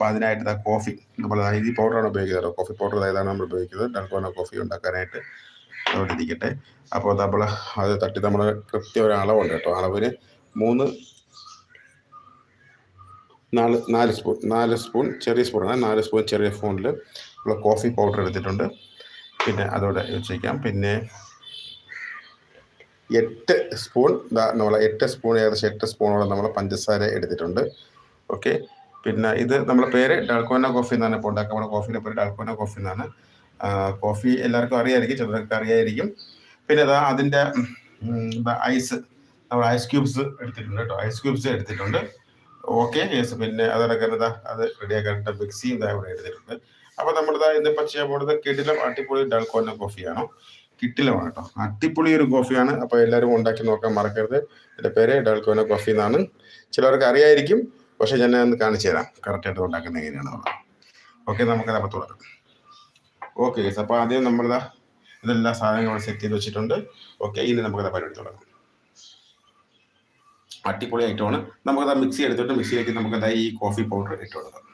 അപ്പോൾ അതിനായിട്ട് ഇതാ കോഫി നമ്മൾ ഈ പൗഡറാണ് ഉപയോഗിക്കുന്നത് കോഫി പൗഡർ ഏതാണ് നമ്മൾ ഉപയോഗിക്കുന്നത്. ഡൽഗോന കോഫി ഉണ്ടാക്കാനായിട്ട് അവിടെ അപ്പോൾ നമ്മൾ അത് തട്ടി നമ്മൾ കൃത്യം ഒരു അളവുണ്ട് കേട്ടോ. അളവിന് മൂന്ന് നാല് നാല് സ്പൂൺ നാല് സ്പൂൺ ചെറിയ സ്പൂണാണ് നാല് സ്പൂൺ ചെറിയ സ്പൂണിൽ നമ്മൾ കോഫി പൗഡർ എടുത്തിട്ടുണ്ട്. പിന്നെ അതോടെ വെച്ചേക്കാം. പിന്നെ എട്ട് സ്പൂൺ നമ്മൾ എട്ട് സ്പൂൺ ഏകദേശം എട്ട് സ്പൂണോളം നമ്മൾ പഞ്ചസാര എടുത്തിട്ടുണ്ട്. ഓക്കെ പിന്നെ ഇത് നമ്മുടെ പേര് ഡാൽക്കോന കോഫി എന്നാണ് ഇപ്പോൾ ഉണ്ടാക്കുക. കോഫിയുടെ പേര് ഡാൽക്കോന കോഫി എന്നാണ്. കോഫി എല്ലാവർക്കും അറിയായിരിക്കും ചിലർക്ക് അറിയായിരിക്കും. പിന്നെ അതാ അതിന്റെ ഐസ് നമ്മൾ ഐസ് ക്യൂബ്സ് എടുത്തിട്ടുണ്ട് കേട്ടോ. ഐസ് ക്യൂബ്സ് എടുത്തിട്ടുണ്ട്. ഓക്കെ യെസ് പിന്നെ അതടക്കം ഇതാ അത് റെഡിയാക്കാനായിട്ട് മിക്സിയും ഇതാ ഇവിടെ എടുത്തിട്ടുണ്ട്. അപ്പോൾ നമ്മളിതാ ഇന്നിപ്പോൾ ചെയ്യാൻ പോകുന്നത് കിടിലം അടിപൊളി ഡാൽക്കോന കോഫിയാണോ? കിട്ടിലമാണ് കേട്ടോ. അടിപൊളി ഒരു കോഫിയാണ്. അപ്പോൾ എല്ലാവരും ഉണ്ടാക്കി നോക്കാൻ മറക്കരുത്. എന്റെ പേര് ഡാൽക്കോന കോഫി എന്നാണ്. ചിലർക്ക് അറിയായിരിക്കും. പക്ഷെ ഞാൻ ഒന്ന് കാണിച്ചു തരാം. കറക്റ്റായിട്ട് ഉണ്ടാക്കുന്നത് എങ്ങനെയാണെന്നുള്ളത് ഓക്കെ നമുക്ക് അപ്പോൾ തുടങ്ങാം. ഓക്കെ അപ്പോൾ ആദ്യം നമ്മളിതാ ഇതെല്ലാ സാധനങ്ങളും സെറ്റ് ചെയ്ത് വെച്ചിട്ടുണ്ട്. ഓക്കെ ഇനി നമുക്കത് പരിപാടി തുടങ്ങാം. അടിപൊളി ഐറ്റമാണ് നമുക്കത് മിക്സി എടുത്തിട്ട് മിക്സിയിലേക്ക് നമുക്കത് ഈ കോഫി പൗഡർ ഇട്ട് കൊടുക്കാം.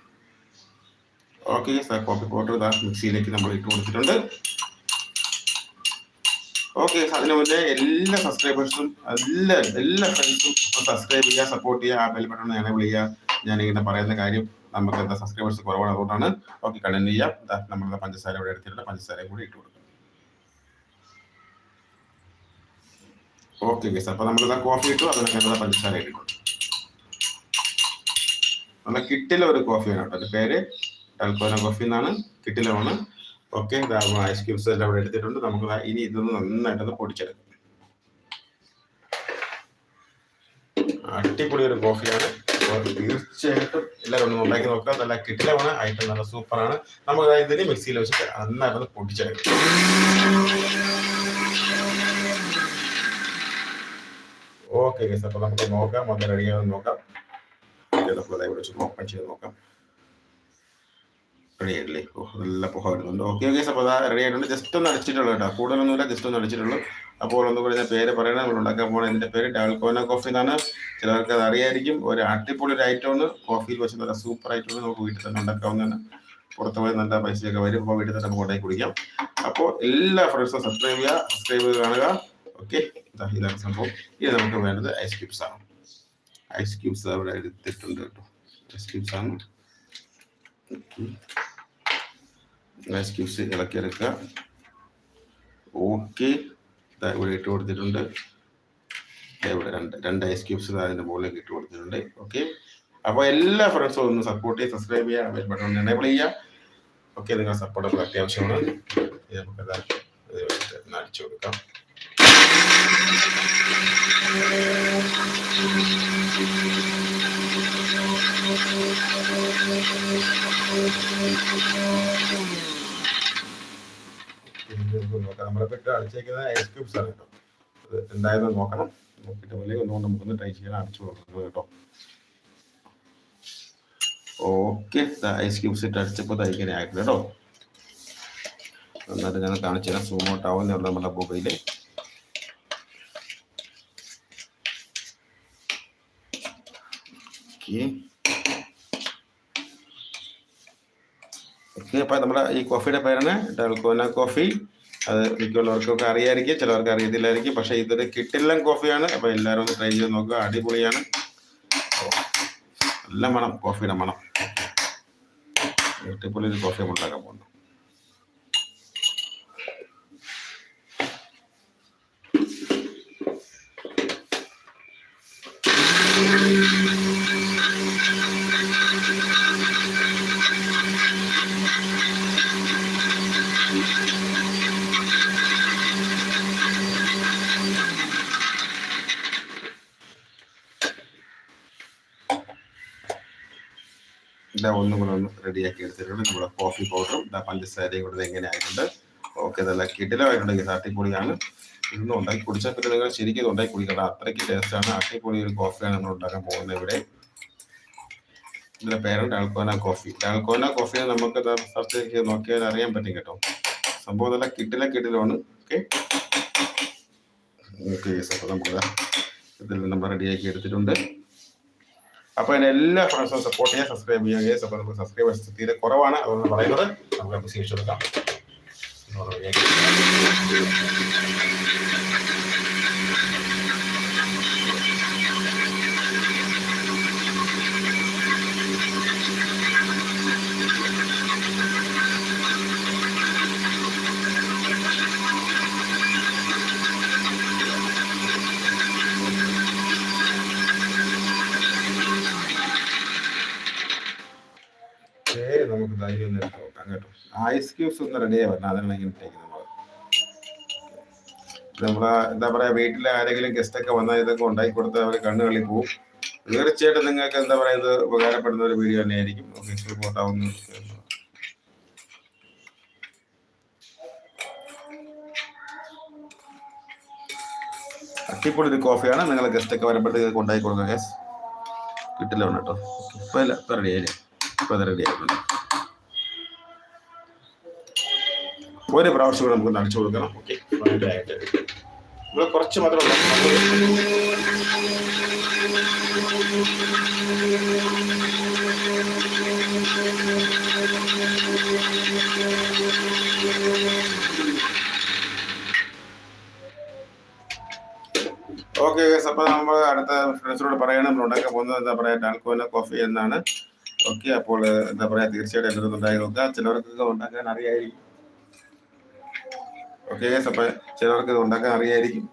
ഓക്കെ കോഫി പൗഡർ ഇതാ മിക്സിയിലേക്ക് നമ്മൾ ഇട്ട് കൊടുത്തിട്ടുണ്ട്. ഓക്കെ അതിനു മുന്നേ എല്ലാ സബ്സ്ക്രൈബേഴ്സും എല്ലാ എല്ലാ ഫ്രണ്ട്സും സബ്സ്ക്രൈബ് ചെയ്യുക സപ്പോർട്ട് ചെയ്യുക ആ ബെൽ ബട്ടൺ എനേബിൾ ചെയ്യുക ഞാൻ ഇങ്ങനെ പറയുന്ന കാര്യം നമുക്ക് എന്താ സബ്സ്ക്രൈബേഴ്സ് കുറവാണ് അതുകൊണ്ടാണ്. ഓക്കെ കണ്ടന്റ് ചെയ്യാം. നമ്മുടെ പഞ്ചസാര ഇവിടെ എടുത്തിട്ടുണ്ട്. പഞ്ചസാര കൂടി ഇട്ട് കൊടുക്കും. ഓക്കെ ഗസ് അപ്പൊ നമ്മൾ കോഫി ഇട്ടു. അതിനൊക്കെ എന്താ പഞ്ചസാര ഇട്ടിട്ടുണ്ട് നമ്മൾ കിട്ടില ഒരു കോഫിയാണ് കേട്ടോ. അതിന്റെ പേര് ടൽക്കോന കോഫി എന്നാണ്. കിട്ടിലമാണ് ഓക്കെ ഐസ് ക്യൂബ്സ് എല്ലാം ഇവിടെ എടുത്തിട്ടുണ്ട്. നമുക്ക് ഇനി ഇതൊന്ന് നന്നായിട്ടൊന്ന് പൊടിച്ചെടുക്കാം. അടിപൊളി ഒരു കോഫിയാണ് തീർച്ചയായിട്ടും എല്ലാവരും ഒന്ന് ഉണ്ടാക്കി നോക്കുക. നല്ല കിട്ടിലമാണ് ഐറ്റം നല്ല സൂപ്പറാണ് നമുക്ക് ഇതിന് മിക്സിയിൽ വെച്ചിട്ട് നന്നായിട്ടൊന്ന് പൊടിച്ചെടുക്കാം. ഓക്കെ ഗസ് അപ്പോൾ നമുക്ക് നോക്കാം. അത് റെഡിയാണെന്ന് നോക്കാം. ഓപ്പൺ ചെയ്ത് നോക്കാം. റെഡി ഓ നല്ല പുഹ വരുന്നുണ്ട് ഓക്കെ ഓക്കെ അപ്പോൾ അതാ റെഡി ആയിട്ടുണ്ട്. ജസ്റ്റ് ഒന്ന് അടിച്ചിട്ടുള്ളൂ കേട്ടോ. കൂടുതലൊന്നുമില്ല ജസ്റ്റ് ഒന്ന് അടിച്ചിട്ടുള്ളൂ. അപ്പോൾ ഒന്നും ഞാൻ പേര് പറയണം. നമ്മൾ ഉണ്ടാക്കാൻ പോകുന്നത് എന്റെ പേര് ഡാൽക്കോന കോഫി ചിലർക്ക് അത് അറിയായിരിക്കും. ഒരു അടിപൊളി ഒരു ഐറ്റമാണ് കോഫിയിൽ വെച്ച് നല്ല സൂപ്പർ ഐറ്റമാണ് നമുക്ക് വീട്ടിൽ തന്നെ ഉണ്ടാക്കാവുന്നതാണ്. പുറത്ത് പോയി നല്ല പൈസയൊക്കെ വരും. അപ്പോൾ വീട്ടിൽ തന്നെ കൊണ്ടായി കുടിക്കാം. അപ്പോൾ എല്ലാ ഫ്രണ്ട്സും സബ്സ്ക്രൈബ് ചെയ്യുക സബ്സ്ക്രൈബ് ചെയ്ത് കാണുക. ഓക്കെ ഇതാണ് സംഭവം. ഇത് നമുക്ക് വേണ്ടത് ഐസ് ക്യൂബ്സ് ആണ്. ഐസ് ക്യൂബ്സ് അവിടെ എടുത്തിട്ടുണ്ട് കേട്ടോ. ഐസ് ക്യൂബ്സ് ആണ്. ഐസ് ക്യൂബ്സ് ഇളക്കിയെടുക്കുക ഓക്കെ ഇവിടെ ഇട്ട് കൊടുത്തിട്ടുണ്ട്. ഇവിടെ രണ്ട് രണ്ട് ഐസ് ക്യൂബ്സ് അതിന്റെ മുകളിലേക്ക് ഇട്ട് കൊടുത്തിട്ടുണ്ട്. ഓക്കെ അപ്പോൾ എല്ലാ ഫ്രണ്ട്സും ഒന്ന് സപ്പോർട്ട് ചെയ്യുക സബ്സ്ക്രൈബ് ചെയ്യുക. ബെൽ ബട്ടൺ എനേബിൾ ചെയ്യുക. ഓക്കെ നിങ്ങളുടെ സപ്പോർട്ട് അത്യാവശ്യമാണ്. നമുക്ക് വെച്ചിട്ട് ഒന്ന് അടിച്ചു കൊടുക്കാം. ഇട്ട് അടിച്ചേക്കുന്ന ഐസ് ക്യൂബ്സ് ആണ് കേട്ടോ എന്തായാലും നോക്കണം നോക്കിയിട്ട് അല്ലെങ്കിൽ ഒന്നുകൊണ്ട് നമുക്കൊന്ന് ട്രൈ ചെയ്യാൻ അടിച്ചു കൊടുക്കുന്നത് കേട്ടോ ഓക്കെ ഐസ് ക്യൂബ്സ് ഇട്ട് അടിച്ചപ്പോൾ തയ്ക്കാനേ ആയിട്ടില്ല കേട്ടോ എന്നിട്ട് ഞാൻ കാണിച്ചു തരാം സൂം ഔട്ട് ആവുന്ന നമ്മുടെ മൊബൈൽ ഓക്കെ അപ്പം നമ്മുടെ ഈ കോഫിയുടെ പേരാണ് ഡൽക്കോന കോഫി അത് മിക്കുള്ളവർക്കൊക്കെ അറിയായിരിക്കും ചിലവർക്ക് അറിയത്തില്ലായിരിക്കും. പക്ഷേ ഇതൊരു കിട്ടില്ലം കോഫിയാണ്. അപ്പോൾ എല്ലാവരും ഒന്ന് ട്രൈ ചെയ്ത് നോക്കുക. അടിപൊളിയാണ്. നല്ല മണം കോഫിയുടെ മണം. അടിപൊളി ഒരു കോഫി ഉണ്ടാക്കാൻ പോകുന്നു. ഇതാ ഒന്നും കൂടെ ഒന്ന് റെഡിയാക്കി എടുത്തിട്ടുണ്ട്. നമ്മുടെ കോഫി പൗഡറും ഇതാ പഞ്ചസാരയും കൂടെ എങ്ങനെ ആയിട്ടുണ്ട് ഓക്കെ നല്ല കിടിലമായിട്ടുണ്ടെങ്കിൽ അട്ടിപ്പൊളിയാണ് ഇന്നും ഉണ്ടാക്കി കുടിച്ചാൽ പിന്നെ നിങ്ങൾ ശരിക്കും ഇത് ഉണ്ടാക്കി കുടിക്കണം അത്രയ്ക്ക് ടേസ്റ്റാണ് അട്ടിപ്പൊളി ഒരു കോഫിയാണ് നമ്മൾ ഉണ്ടാക്കാൻ പോകുന്നത് ഇവിടെ. ഇതിന്റെ പേരാണ് ഡാൽക്കോന കോഫി ഡാൽക്കോന കോഫിയെ നമുക്ക് സെർച്ച് നോക്കിയാൽ അറിയാൻ പറ്റും കേട്ടോ. സംഭവം നല്ല കിട്ടില കിട്ടിലാണ് ഓക്കെ ഓക്കെ അപ്പോൾ നമുക്ക് ഇതിൽ നമ്മൾ റെഡിയാക്കി എടുത്തിട്ടുണ്ട്. അപ്പോൾ എന്നെ എല്ലാ ഫ്രണ്ട്സും സപ്പോർട്ട് ചെയ്യുക സബ്സ്ക്രൈബ് ചെയ്യുക അപ്പോൾ നമുക്ക് സബ്സ്ക്രൈബേഴ്സ് തീരെ കുറവാണ്. അതുകൊണ്ട് പറയുന്നത്. നമുക്ക് സ്വീകരിച്ചു കൊടുക്കാം നമുക്ക് ധൈര്യം ഒന്ന് എടുത്ത് നോക്കാം കേട്ടോ ഐസ് ക്യൂബ്സ് ഒന്ന് റെഡി ആയി വരണം. അതാണ് ഇങ്ങനെ ഇട്ടേക്കുന്നത് നമ്മൾ നമ്മളെ എന്താ പറയാ വീട്ടിലെ ആരെങ്കിലും ഗസ്റ്റ് ഒക്കെ വന്നാൽ ഇതൊക്കെ ഉണ്ടാക്കി കൊടുത്ത് അവർ കണ്ണുകളിൽ പോവും. തീർച്ചയായിട്ടും നിങ്ങൾക്ക് എന്താ പറയാ ഇത് ഉപകാരപ്പെടുന്ന ഒരു വീഡിയോ തന്നെയായിരിക്കും. ഓക്കെ സപ്പോർട്ട് ആവുന്നു. അടിപൊളി ഒരു കോഫിയാണ് നിങ്ങൾ ഗസ്റ്റ് ഒക്കെ വരുമ്പോഴത്തേക്ക് കൊണ്ടായി കൊടുക്കുക യെസ് കിട്ടില്ല കേട്ടോ. ഇപ്പൊ ഇല്ല ഇപ്പൊ റെഡി ആയില്ലേ? ഇപ്പൊ റെഡി ആയിട്ടുണ്ട്. ഒരു പ്രാവശ്യം കൂടെ നമുക്ക് നടിച്ചു കൊടുക്കണം. ഓക്കെ ആയിട്ട്. കുറച്ച് മാത്രം ഓക്കെ അപ്പൊ നമ്മൾ അടുത്ത ഫ്രണ്ട്സിനോട് പറയണം. നമ്മൾ ഉണ്ടാക്കാൻ പോകുന്നത് എന്താ പറയാ ടാൽക്കോന കോഫി എന്നാണ്. ഓക്കെ അപ്പോൾ എന്താ പറയാ തീർച്ചയായിട്ടും എല്ലാവരും ഉണ്ടായി നോക്കുക. ചിലവർക്കൊക്കെ ഉണ്ടാക്കാൻ അറിയായിരിക്കും. ഓക്കെ അപ്പൊ ചിലർക്ക് ഇത് ഉണ്ടാക്കാൻ അറിയായിരിക്കും.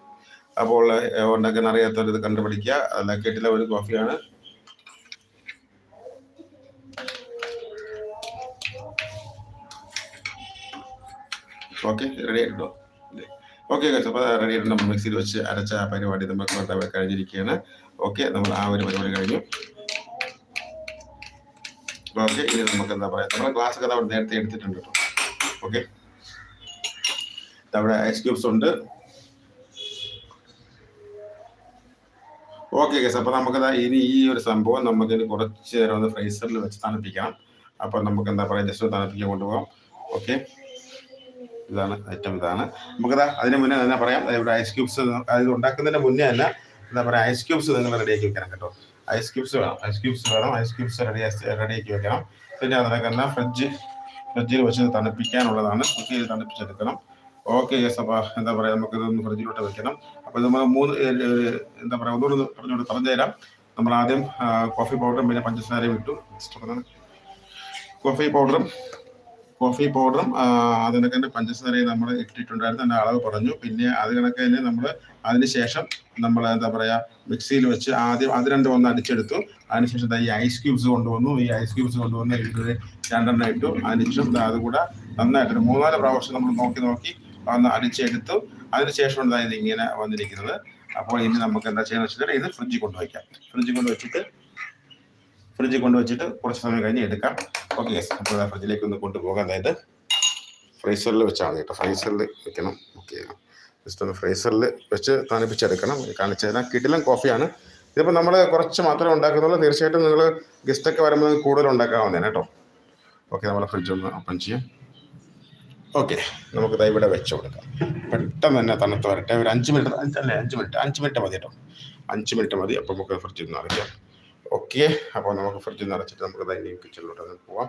അപ്പോൾ ഉണ്ടാക്കാൻ അറിയാത്തവർ ഇത് കണ്ടുപിടിക്കുക. അല്ല കേട്ടില്ല ഒരു കോഫിയാണ്. ഓക്കെ റെഡി ആയിട്ടുണ്ടോ ഓക്കെ അപ്പോൾ റെഡി ആയിട്ട് നമ്മൾ മിക്സിയിൽ വെച്ച് അരച്ച പരിപാടി നമുക്ക് കഴിഞ്ഞിരിക്കുകയാണ്. ഓക്കെ നമ്മൾ ആ ഒരു പരിപാടി കഴിഞ്ഞു. ഓക്കെ ഇനി നമുക്ക് എന്താ പറയാ നമ്മുടെ ക്ലാസ്സൊക്കെ അവിടെ നേരത്തെ എടുത്തിട്ടുണ്ട് കേട്ടോ. ഓക്കെ. അവിടെ ഐസ് ക്യൂബ്സ് ഉണ്ട്. ഓക്കെ ഗസ് അപ്പോൾ നമുക്ക് ഇനി ഈ ഒരു സംഭവം നമുക്ക് ഇനി കുറച്ച് നേരം ഒന്ന് ഫ്രൈസറിൽ വെച്ച് തണുപ്പിക്കാം അപ്പോൾ നമുക്ക് എന്താ പറയാ ജസ്റ്റ് തണുപ്പിക്കാൻ കൊണ്ടുപോകാം. ഓക്കെ ഇതാണ് ഐറ്റം ഇതാണ്. നമുക്കതാ അതിന് മുന്നേ തന്നെ പറയാം. ഇവിടെ ഐസ് ക്യൂബ്സ് അത് ഉണ്ടാക്കുന്നതിന് മുന്നേ തന്നെ എന്താ പറയാ ഐസ് ക്യൂബ്സ് നിങ്ങൾ റെഡിയാക്കി വെക്കണം കേട്ടോ. ഐസ് ക്യൂബ്സ് വേണം. ഐസ് ക്യൂബ്സ് വേണം. ഐസ് ക്യൂബ്സ് റെഡി റെഡിയാക്കി വെക്കണം. പിന്നെ അതിനൊക്കെ ഫ്രിഡ്ജ് ഫ്രിഡ്ജിൽ വെച്ച് തണുപ്പിക്കാനുള്ളതാണ്. ഫ്രിഡ്ജിൽ തണുപ്പിച്ചെടുക്കണം. ഓക്കെ യെസ് അപ്പൊ. എന്താ പറയാ നമുക്ക് ഇതൊന്ന് ഫ്രിഡ്ജിലോട്ട് വെക്കണം. അപ്പൊ നമ്മൾ മൂന്ന് എന്താ പറയാ ഒന്നുകൂടി പറഞ്ഞുകൊണ്ട് പറഞ്ഞു തരാം നമ്മൾ ആദ്യം കോഫി പൗഡറും പിന്നെ പഞ്ചസാരയും ഇട്ടു. കോഫി പൗഡറും കോഫി പൗഡറും അതിനൊക്കെ തന്നെ പഞ്ചസാരയും നമ്മൾ ഇട്ടിട്ടുണ്ടായിരുന്നു. എന്റെ അളവ് പറഞ്ഞു പിന്നെ അത് കണക്ക് തന്നെ നമ്മൾ അതിനുശേഷം നമ്മൾ എന്താ പറയുക മിക്സിയിൽ വെച്ച് ആദ്യം അത് രണ്ടും ഒന്ന് അടിച്ചെടുത്തു. അതിനുശേഷം ഈ ഐസ് ക്യൂബ്സ് കൊണ്ടുവന്നു. ഈ ഐസ് ക്യൂബ്സ് കൊണ്ടുവന്ന് ഇത് രണ്ടെണ്ണം ഇട്ടു. അതിനുശേഷം അതുകൂടെ അത് കൂടെ നന്നായിട്ട് മൂന്നാൽ പ്രാവശ്യം നമ്മൾ നോക്കി നോക്കി ഒന്ന് അടിച്ചെടുത്തു അതിനുശേഷം ദാ ഇത് ഇങ്ങനെ വന്നിരിക്കുന്നത്. അപ്പോൾ ഇനി നമുക്ക് എന്താ ചെയ്യുന്നത് വെച്ചാൽ ഇത് ഫ്രിഡ്ജിൽ കൊണ്ടുവയ്ക്കാം. ഫ്രിഡ്ജിൽ കൊണ്ട് വെച്ചിട്ട് ഫ്രിഡ്ജിൽ കൊണ്ട് വെച്ചിട്ട് കുറച്ച് സമയം കഴിഞ്ഞ് എടുക്കാം. ഓക്കെ അപ്പോൾ ഫ്രിഡ്ജിലേക്ക് ഒന്ന് കൊണ്ടുപോകാം. അതായത് ഫ്രൈസറിൽ വെച്ചാൽ മതി കേട്ടോ. ഫ്രീസറിൽ വെക്കണം. ഓക്കെ ജസ്റ്റ് ഒന്ന് ഫ്രീസറിൽ വെച്ച് തണുപ്പിച്ചെടുക്കണം. കാണിച്ചു തരാം. കിടിലൻ കോഫിയാണ്. ഇതിപ്പോൾ നമ്മൾ കുറച്ച് മാത്രമേ ഉണ്ടാക്കുന്നുള്ളൂ. തീർച്ചയായിട്ടും നിങ്ങൾ ഗസ്റ്റൊക്കെ വരുമ്പോൾ കൂടുതൽ ഉണ്ടാക്കാവുന്നതാണ് കേട്ടോ. ഓക്കെ നമ്മൾ ഫ്രിഡ്ജ് ഒന്ന് ഓപ്പൺ ചെയ്യാം. ഓക്കെ നമുക്ക് ഇവിടെ വെച്ച് കൊടുക്കാം. പെട്ടെന്ന് തന്നെ തണുത്ത് വരട്ടെ. ഒരു അഞ്ച് മിനിറ്റ് അല്ലേ അഞ്ച് മിനിറ്റ് അഞ്ച് മിനിറ്റ് മതി കേട്ടോ. അഞ്ച് മിനിറ്റ് മതി അപ്പോൾ നമുക്ക് ഫ്രിഡ്ജിൽ നിന്ന് അടയ്ക്കാം ഓക്കെ അപ്പോൾ നമുക്ക് ഫ്രിഡ്ജിൽ നിന്ന് അടച്ചിട്ട് നമുക്ക് ഇനി കിച്ചണിലോട്ട് പോവാം.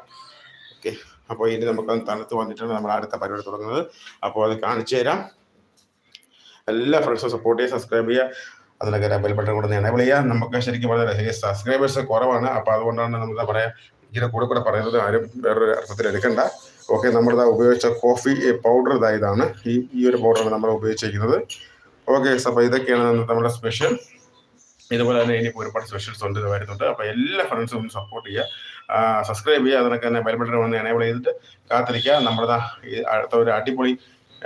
ഓക്കെ അപ്പോൾ ഇനി നമുക്ക് തണുത്ത് വന്നിട്ടാണ് നമ്മൾ അടുത്ത പരിപാടി തുടങ്ങുന്നത്. അപ്പോൾ അത് കാണിച്ചു തരാം. എല്ലാ ഫ്രണ്ട്സും സപ്പോർട്ട് ചെയ്യുക സബ്സ്ക്രൈബ് ചെയ്യുക. അതിലൊക്കെ ബെൽ ബട്ടൺ കൂടെ എനേബിൾ ചെയ്യുക. നമുക്ക് ശരിക്കും പറഞ്ഞാൽ സബ്സ്ക്രൈബേഴ്സ് കുറവാണ്. അപ്പോൾ അതുകൊണ്ടാണ് നമ്മൾ പറയാം ഇതിന്റെ കൂടെ കൂടെ പറയുന്നത് ആരും വേറൊരു അർത്ഥത്തിൽ എടുക്കണ്ട. ഓക്കെ നമ്മളിതാ ഉപയോഗിച്ച കോഫി പൗഡർ ഇതാ ഇതാണ്. ഈ ഈ ഒരു പൗഡറാണ് നമ്മൾ ഉപയോഗിച്ചിരിക്കുന്നത്. ഓക്കെ അപ്പോൾ ഇതൊക്കെയാണ് നമ്മുടെ സ്പെഷ്യൽ ഇതുപോലെ തന്നെ ഇനി ഒരുപാട് സ്പെഷ്യൽസ് ഉണ്ട് ഇത് വരുന്നുണ്ട്. അപ്പോൾ എല്ലാ ഫ്രണ്ട്സും ഒന്ന് സപ്പോർട്ട് ചെയ്യുക. സബ്സ്ക്രൈബ് ചെയ്യുക അതിനൊക്കെ തന്നെ ബെൽബട്ടൺ വന്ന് എനേബിൾ ചെയ്തിട്ട് കാത്തിരിക്കുക. നമ്മുടെ അടുത്ത ഒരു അടിപൊളി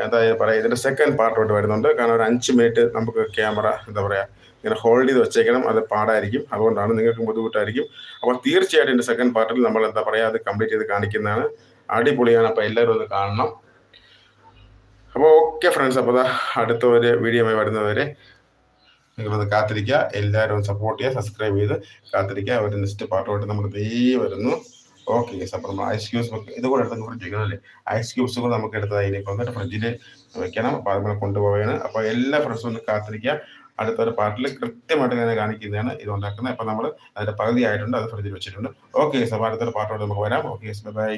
എന്താ പറയുക ഇതിന്റെ സെക്കൻഡ് പാർട്ടോട്ട് വരുന്നുണ്ട്. കാരണം ഒരു അഞ്ച് മിനിറ്റ് നമുക്ക് ക്യാമറ എന്താ പറയുക ഇങ്ങനെ ഹോൾഡ് ചെയ്ത് വെച്ചേക്കണം. അത് പാടായിരിക്കും. അതുകൊണ്ടാണ് നിങ്ങൾക്ക് ബുദ്ധിമുട്ടായിരിക്കും. അപ്പോൾ തീർച്ചയായിട്ടും എന്റെ സെക്കൻഡ് പാർട്ടിൽ നമ്മൾ എന്താ പറയുക അത് കംപ്ലീറ്റ് ചെയ്ത് കാണിക്കുന്നതാണ്. അടിപൊളിയാണ്. അപ്പോൾ എല്ലാവരും ഒന്ന് കാണണം. അപ്പോൾ ഓക്കെ ഫ്രണ്ട്സ് അപ്പോൾ അടുത്ത ഒരു വീഡിയോ വരുന്നവരെ നിങ്ങളൊന്ന് കാത്തിരിക്കുക. എല്ലാവരും സപ്പോർട്ട് ചെയ്യുക സബ്സ്ക്രൈബ് ചെയ്ത് കാത്തിരിക്കുക. ഒരു നെക്സ്റ്റ് പാട്ടുമായിട്ട് നമ്മൾ ദേ വരുന്നു. ഓക്കെ അപ്പോൾ നമ്മൾ ഐസ് ക്യൂബ്സ് ഇത് കൂടെ എടുത്ത് ഫ്രിഡ്ജ് വെക്കണം അല്ലേ? ഐസ് ക്യൂബ്സ് കൂടെ നമുക്ക് എടുത്ത് അതിലേക്ക് വന്നിട്ട് ഫ്രിഡ്ജിൽ വെക്കണം. അപ്പോൾ അതുപോലെ കൊണ്ടുപോവുകയാണ്. അപ്പോൾ എല്ലാ ഫ്രണ്ട്സും ഒന്ന് കാത്തിരിക്കുക. അടുത്ത ഒരു പാർട്ടിൽ കൃത്യമായിട്ട് ഞാൻ കാണിക്കുന്നതാണ് ഇത് ഉണ്ടാക്കുന്നത്. അപ്പോൾ നമ്മൾ അതിന്റെ പകുതി ആയിട്ടുണ്ട് അത് ഫ്രിഡ്ജിൽ വെച്ചിട്ടുണ്ട്. ഓക്കെ അപ്പോൾ അടുത്തൊരു പാർട്ടോട് നമുക്ക് വരാം. Okay bye